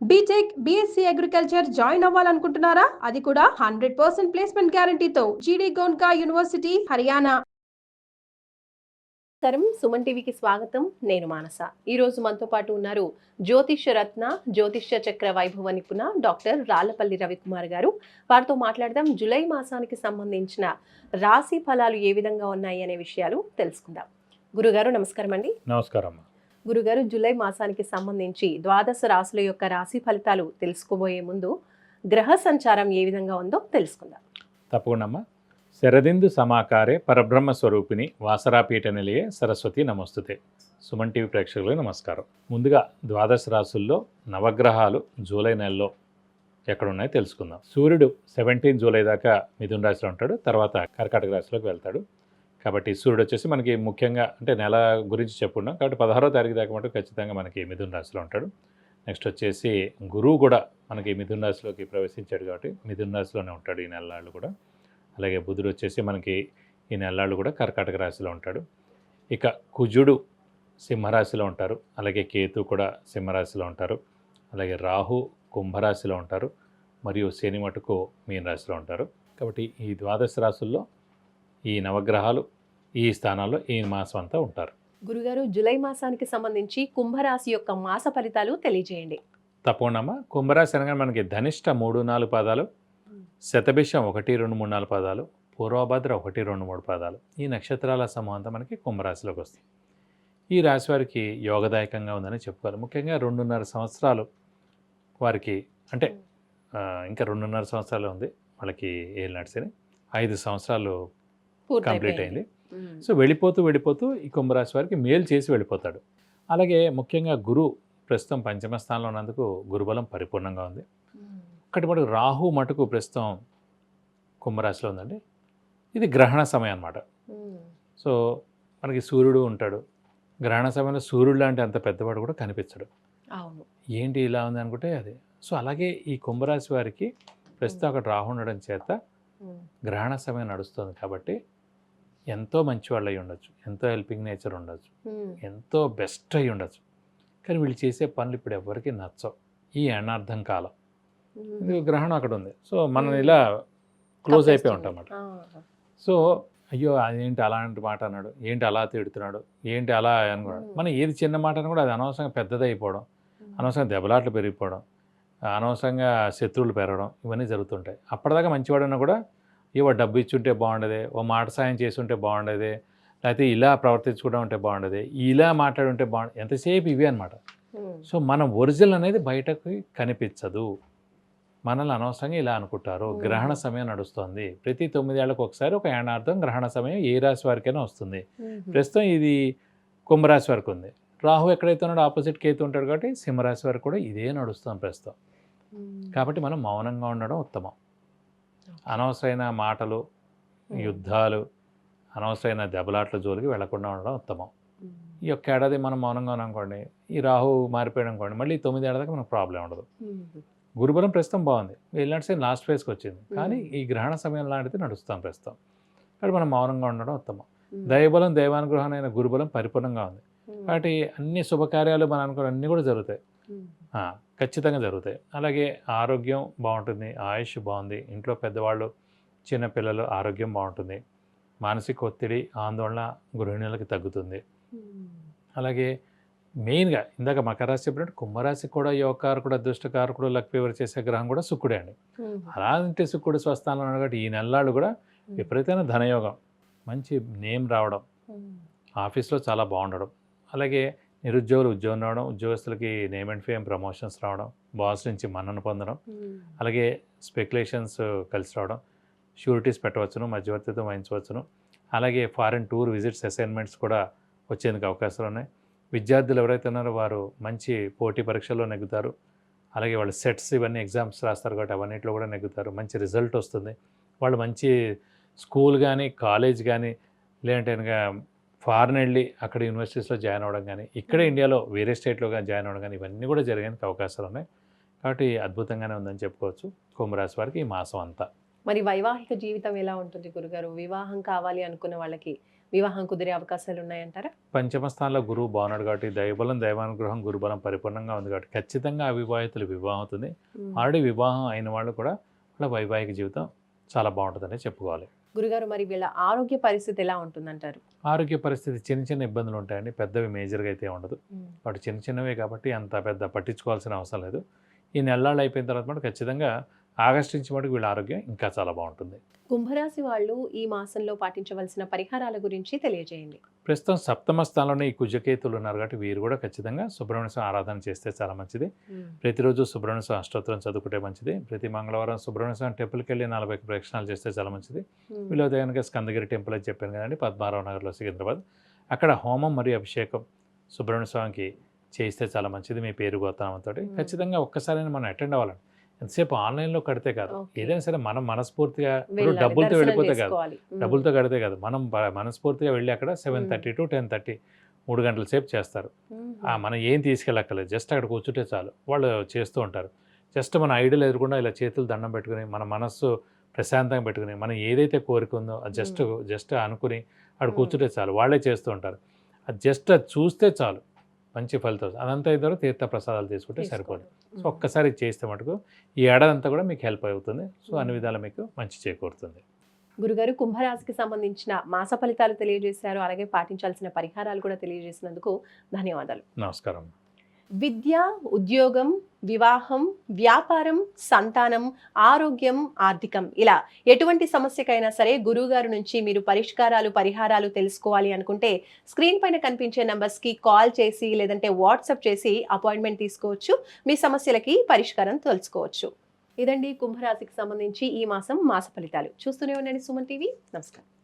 B Tech BSc agriculture join అవ్వాలనుకుంటున్నారా? అది కూడా hundred percent placement గ్యారంటీతో జీడీ గోన్కా యూనివర్సిటీ హర్యానా నమస్కారం. సుమన్ టీవీకి స్వాగతం. నేను మానస. ఈ రోజు మనతో పాటు ఉన్నారు జ్యోతిష్య రత్న జ్యోతిష్య చక్ర వైభవ నిపుణ డాక్టర్ రాళ్ళపల్లి రవికుమార్ గారు. వారితో మాట్లాడదాం. జూలై మాసానికి సంబంధించిన రాశి ఫలాలు ఏ విధంగా ఉన్నాయి అనే విషయాలు తెలుసుకుందాం. గురుగారు నమస్కారం అండి నమస్కారం అమ్మా గురుగారు జూలై మాసానికి సంబంధించి ద్వాదశ రాశుల యొక్క రాశి ఫలితాలు తెలుసుకోబోయే ముందు గ్రహ సంచారం ఏ విధంగా ఉందో తెలుసుకుందాం. తప్పకుండా శరదిందు సమాకారే పరబ్రహ్మ స్వరూపిణి వాసరాపీఠ నిలయే సరస్వతి నమస్తుతే. సుమన్ టీవీ ప్రేక్షకులకు నమస్కారం. ముందుగా ద్వాదశ రాశుల్లో నవగ్రహాలు జూలై నెలలో ఎక్కడున్నాయో తెలుసుకుందాం. సూర్యుడు సెవెంటీన్ జూలై దాకా మిథున రాశిలో ఉంటాడు. తర్వాత కర్కాటక రాశిలోకి వెళ్తాడు. కాబట్టి సూర్యుడు వచ్చేసి మనకి ముఖ్యంగా అంటే నెల గురించి చెప్పుకున్నాం కాబట్టి పదహారో తారీఖు దాకా మటు ఖచ్చితంగా మనకి మిథున రాశిలో ఉంటాడు. నెక్స్ట్ వచ్చేసి గురువు కూడా మనకి మిథున రాశిలోకి ప్రవేశించాడు కాబట్టి మిథున రాశిలోనే ఉంటాడు ఈ నెలలాళ్ళు కూడా. అలాగే బుధుడు వచ్చేసి మనకి ఈ నెలలాళ్ళు కూడా కర్కాటక రాశిలో ఉంటాడు. ఇక కుజుడు సింహరాశిలో ఉంటారు. అలాగే కేతు కూడా సింహరాశిలో ఉంటారు. అలాగే రాహు కుంభరాశిలో ఉంటారు. మరియు శని మటుకు మీనరాశిలో ఉంటారు. కాబట్టి ఈ ద్వాదశ రాశుల్లో ఈ నవగ్రహాలు ఈ స్థానాల్లో ఈ మాసం అంతా ఉంటారు. గురుగారు జూలై మాసానికి సంబంధించి కుంభరాశి యొక్క మాస ఫలితాలు తెలియజేయండి. తప్పకుండా. అమ్మా కుంభరాశి అనగా మనకి ధనిష్ట మూడు నాలుగు పాదాలు శతభిషం ఒకటి రెండు మూడు నాలుగు పాదాలు పూర్వభద్ర ఒకటి రెండు మూడు పాదాలు. ఈ నక్షత్రాల సమూహం అంతా మనకి కుంభరాశిలోకి వస్తుంది. ఈ రాశి వారికి యోగదాయకంగా ఉందని చెప్పుకోవాలి. ముఖ్యంగా రెండున్నర సంవత్సరాలు వారికి అంటే ఇంకా రెండున్నర సంవత్సరాలు ఉంది. వాళ్ళకి ఏళ్ళు నడిచినాయి ఐదు సంవత్సరాలు కంప్లీట్ అయింది. సో వెళ్ళిపోతూ వెళ్ళిపోతూ ఈ కుంభరాశి వారికి మేలు చేసి వెళ్ళిపోతాడు. అలాగే ముఖ్యంగా గురు ప్రస్తుతం పంచమ స్థానంలో ఉన్నందుకు గురుబలం పరిపూర్ణంగా ఉంది. ఒకటి మటుకు రాహు మటుకు ప్రస్తుతం కుంభరాశిలో ఉందండి. ఇది గ్రహణ సమయం అన్నమాట. ఉమ్. సో మనకి సూర్యుడు ఉంటాడు. గ్రహణ సమయంలో సూర్యుడు లాంటి అంత పెద్దవాడు కూడా కనిపించడు. అవును. ఏంటి ఇలా ఉంది అనుకుంటే అదే. సో అలాగే ఈ కుంభరాశి వారికి ప్రస్తుతం అక్కడ రాహు ఉండడం చేత. గ్రహణ సమయం నడుస్తుంది కాబట్టి ఎంతో మంచి వాళ్ళు అయి ఉండొచ్చు ఎంతో హెల్పింగ్ నేచర్ ఉండొచ్చు. ఎంతో బెస్ట్ అయి ఉండొచ్చు కానీ వీళ్ళు చేసే పనులు ఇప్పుడు ఎవరికి నచ్చవు ఈ అనార్థం కాలం. ఇది గ్రహణం అక్కడ ఉంది సో మనం. ఇలా క్లోజ్ అయిపోయి. ఉంటాం అన్నమాట. సో అయ్యో అదేంటి అలాంటి మాట అన్నాడు ఏంటి అలా తిడుతున్నాడు ఏంటి అలా అనుకున్నాడు. మనం ఏది చిన్న మాట అని కూడా అది అనవసరంగా పెద్దదైపోవడం అనవసరంగా దెబ్బలాట్లు పెరిగిపోవడం అనవసరంగా శత్రువులు పెరగడం ఇవన్నీ జరుగుతుంటాయి అప్పటిదాకా మంచివాడన్నా కూడా ఇవో డబ్బు ఇచ్చుంటే బాగుండేది ఓ మాట సాయం చేసి ఉంటే బాగుండేది లేకపోతే ఇలా ప్రవర్తించుకుంటూ ఉంటే బాగుండేది ఇలా మాట్లాడి ఉంటే బాగుండేది ఎంతసేపు ఇవి అనమాట. సో మన ఒరిజినల్ అనేది బయటకు కనిపించదు మనల్ని అనవసరంగా ఇలా అనుకుంటారు. గ్రహణ సమయం నడుస్తుంది ప్రతి తొమ్మిదేళ్ళకు ఒకసారి ఒక ఏడార్థం గ్రహణ సమయం ఏ రాశి వారికైనా వస్తుంది. ప్రస్తుతం ఇది కుంభరాశి వరకు ఉంది రాహు ఎక్కడైతే ఉన్నాడో ఆపోజిట్ కేతు ఉంటాడు కాబట్టి సింహరాశి వరకు కూడా ఇదే నడుస్తుంది ప్రస్తుతం. కాబట్టి మనం మౌనంగా ఉండడం ఉత్తమం అనవసరమైన మాటలు. యుద్ధాలు అనవసరమైన దెబ్బలాట్ల జోలికి వెళ్ళకుండా ఉండడం ఉత్తమం. ఈ ఒక్క ఏడాది మనం మౌనంగా ఉన్నాం అనుకోండి ఈ రాహు మారిపోయాడు అనుకోండి మళ్ళీ తొమ్మిది ఏడాదికి మనకు ప్రాబ్లం ఉండదు. గురుబలం ప్రస్తుతం బాగుంది వెళ్ళినట్టు సేమ్ లాస్ట్ ఫేజ్కి వచ్చింది కానీ. ఈ గ్రహణ సమయం లాంటిది నడుస్తాం ప్రస్తుతం కాబట్టి మనం మౌనంగా ఉండడం ఉత్తమం. దైవబలం దైవానుగ్రహం అయిన గురుబలం పరిపూర్ణంగా ఉంది. కాబట్టి అన్ని శుభకార్యాలు మనం అనుకున్న అన్నీ కూడా జరుగుతాయి ఖచ్చితంగా జరుగుతాయి అలాగే ఆరోగ్యం బాగుంటుంది ఆయుష్ బాగుంది ఇంట్లో పెద్దవాళ్ళు చిన్నపిల్లలు ఆరోగ్యం బాగుంటుంది మానసిక ఒత్తిడి ఆందోళన గృహిణులకి తగ్గుతుంది. అలాగే మెయిన్గా ఇందాక మకర రాశి చెప్పినట్టు కుంభరాశి కూడా యోగకారకుడు అదృష్టకారకుడు లక్ ఫేవర్ చేసే గ్రహం కూడా శుక్రుడే అండి. అలాంటి శుక్రుడు స్వస్థానంలో ఉన్నాడు కాబట్టి ఈ నెలలాళ్ళు కూడా విపరీతమైన ధనయోగం మంచి నేమ్ రావడం. ఆఫీస్లో చాలా బాగుండడం అలాగే నిరుద్యోగులు ఉద్యోగం రావడం ఉద్యోగస్తులకి నేమ్ అండ్ ఫేమ్ ప్రమోషన్స్ రావడం బాస్ నుంచి మన్నన పొందడం ఉమ్. అలాగే స్పెక్యులేషన్స్ కలిసి రావడం షూరిటీస్ పెట్టవచ్చును మధ్యవర్తిత్వం వహించవచ్చును అలాగే ఫారిన్ టూర్ విజిట్స్ అసైన్మెంట్స్ కూడా వచ్చేందుకు అవకాశాలు ఉన్నాయి. విద్యార్థులు ఎవరైతే ఉన్నారో వారు మంచి పోటీ పరీక్షల్లో నెగ్గుతారు. అలాగే వాళ్ళు సెట్స్ ఇవన్నీ ఎగ్జామ్స్ రాస్తారు కాబట్టి అవన్నిట్లో కూడా నెగ్గుతారు. మంచి రిజల్ట్ వస్తుంది. వాళ్ళు మంచి స్కూల్ కానీ కాలేజ్ కానీ లేదంటే ఫారెన్ వెళ్ళి అక్కడ యూనివర్సిటీస్లో జాయిన్ అవ్వడం కానీ ఇక్కడే ఇండియాలో వేరే స్టేట్లో కానీ జాయిన్ అవ్వడం కానీ ఇవన్నీ కూడా జరిగేందుకు అవకాశాలు ఉన్నాయి. కాబట్టి అద్భుతంగానే ఉందని చెప్పుకోవచ్చు. కుంభరాశి వారికి ఈ మాసం అంతా. మరి వైవాహిక జీవితం ఎలా ఉంటుంది గురుగారు? వివాహం కావాలి అనుకున్న వాళ్ళకి వివాహం కుదిరే అవకాశాలు ఉన్నాయంటారా? పంచమ స్థానంలో గురువు బాగున్నాడు కాబట్టి దైవబలం దైవానుగ్రహం గురుబలం పరిపూర్ణంగా ఉంది కాబట్టి ఖచ్చితంగా అవివాహితులు వివాహం అవుతుంది. ఆల్రెడీ వివాహం అయిన వాళ్ళు కూడా వాళ్ళ వైవాహిక జీవితం చాలా బాగుంటుందని చెప్పుకోవాలి. గురుగారు మరి వీళ్ళ ఆరోగ్య పరిస్థితి ఎలా ఉంటుందంటారు? ఆరోగ్య పరిస్థితి చిన్న చిన్న ఇబ్బందులు ఉంటాయండి. పెద్దవి మేజర్గా అయితే ఉండదు. వాటి చిన్న చిన్నవే కాబట్టి అంత పెద్ద పట్టించుకోవాల్సిన అవసరం లేదు. ఈ నెలలు అయిపోయిన తర్వాత మటు ఖచ్చితంగా ఆగస్టు నుంచి మటుకు వీళ్ళ ఆరోగ్యం ఇంకా చాలా బాగుంటుంది. కుంభరాశి వాళ్ళు ఈ మాసంలో పాటించవలసిన పరిహారాల గురించి తెలియజేయండి. ప్రస్తుతం సప్తమ స్థానంలోనే ఈ కుజకేతులు ఉన్నారు కాబట్టి వీరు కూడా ఖచ్చితంగా సుబ్రహ్మణ్య స్వామి ఆరాధన చేస్తే చాలా మంచిది. ప్రతిరోజు సుబ్రహ్మణ్య స్వామి అష్టోత్తరం చదువుకుంటే మంచిది. ప్రతి మంగళవారం సుబ్రహ్మణ్య స్వామి టెంపుల్కి వెళ్ళి నలభై ప్రదక్షిణాలు చేస్తే చాలా మంచిది. వీళ్ళు కనుక స్కందగిరి టెంపుల్ అని చెప్పాను కదండి పద్మారావు నగర్లో సికింద్రాబాద్. అక్కడ హోమం మరియు అభిషేకం సుబ్రహ్మణ్య స్వామికి చేయిస్తే చాలా మంచిది. మీ పేరు గోత్రంతో ఖచ్చితంగా ఒక్కసారి మనం అటెండ్ అవ్వాలండి. ఎంతసేపు ఆన్లైన్లో కడితే కాదు. ఏదైనా సరే మనం మనస్ఫూర్తిగా డబ్బులతో వెళ్ళిపోతే కాదు. డబ్బులతో కడితే కాదు. మనం మనస్ఫూర్తిగా వెళ్ళి అక్కడ seven thirty to ten thirty మూడు గంటల సేపు చేస్తారు. మనం ఏం తీసుకెళ్ళక్కర్లేదు. జస్ట్ అక్కడ కూర్చుంటే చాలు. వాళ్ళు చేస్తూ ఉంటారు. జస్ట్ మన ఐడియల్ ఎదురకుండా ఇలా చేతులు దండం పెట్టుకుని మన మనస్సు ప్రశాంతంగా పెట్టుకుని మనం ఏదైతే కోరిక ఉందో అది జస్ట్ జస్ట్ అనుకుని అక్కడ. కూర్చుంటే చాలు. వాళ్ళే చేస్తూ ఉంటారు. అది జస్ట్ అది చూస్తే చాలు. మంచి ఫలితం. అదంతా అయిన తర్వాత తీర్థ ప్రసాదాలు తీసుకుంటే సరిపోదు. సో ఒక్కసారి చేస్తే మటుకు ఈ ఏడాది అంతా కూడా మీకు హెల్ప్ అవుతుంది. సో అన్ని. విధాలు మీకు మంచి చేకూరుతుంది. గురుగారు కుంభరాశికి సంబంధించిన మాస ఫలితాలు తెలియజేశారు. అలాగే పాటించాల్సిన పరిహారాలు కూడా తెలియజేసినందుకు ధన్యవాదాలు. నమస్కారం. విద్య ఉద్యోగం వివాహం వ్యాపారం సంతానం ఆరోగ్యం ఆర్థికం. ఇలా ఎటువంటి సమస్యకైనా సరే గురువుగారు నుంచి మీరు పరిష్కారాలు పరిహారాలు తెలుసుకోవాలి అనుకుంటే స్క్రీన్ పైన కనిపించే నంబర్స్కి కాల్ చేసి లేదంటే వాట్సాప్ చేసి అపాయింట్మెంట్ తీసుకోవచ్చు. మీ సమస్యలకి పరిష్కారం తెలుసుకోవచ్చు ఇదండి కుంభరాశికి సంబంధించి ఈ మాసం మాస ఫలితాలు. చూస్తూనే ఉండండి సుమన్ టీవీ. నమస్కారం.